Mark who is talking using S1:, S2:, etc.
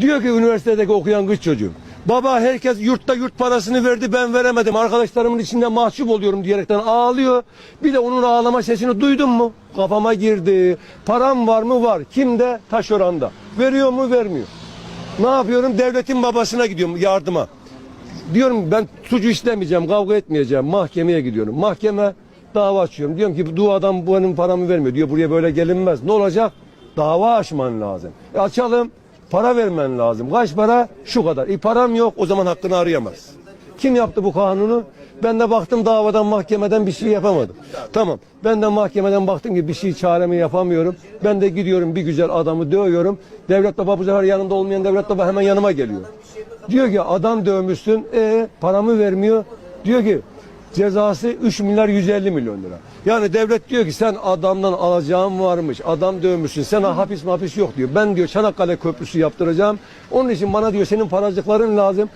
S1: Diyor ki üniversitedeki okuyan kız çocuğum. Baba herkes yurtta yurt parasını verdi ben veremedim. Arkadaşlarımın içinde mahcup oluyorum diyerekten ağlıyor. Bir de onun ağlama sesini duydun mu? Kafama girdi. Param var mı? Var. Kimde? Taşöranda. Veriyor mu? Vermiyor. Ne yapıyorum? Devletin babasına gidiyorum yardıma. Diyorum ben suçu işlemeyeceğim, kavga etmeyeceğim. Mahkemeye gidiyorum. Mahkeme dava açıyorum. Diyorum ki bu adam benim paramı vermiyor. Diyor buraya böyle gelinmez. Ne olacak? Dava açman lazım. E açalım. Para vermen lazım. Kaç para? Şu kadar. E param yok. O zaman hakkını arayamaz. Kim yaptı bu kanunu? Ben de baktım davadan mahkemeden bir şey yapamadım. Tamam. Ben de mahkemeden baktım ki bir şey çaremi yapamıyorum. Ben de gidiyorum bir güzel adamı dövüyorum. Devlet baba bu sefer yanında olmayan devlet baba hemen yanıma geliyor. Diyor ki adam dövmüşsün. E paramı vermiyor. Diyor ki cezası 3 milyar 150 milyon lira. Yani devlet diyor ki sen adamdan alacağın varmış. Adam dövmüşsün. Sana hapis mapis yok diyor. Ben diyor Çanakkale Köprüsü yaptıracağım. Onun için bana diyor senin paracıkların lazım.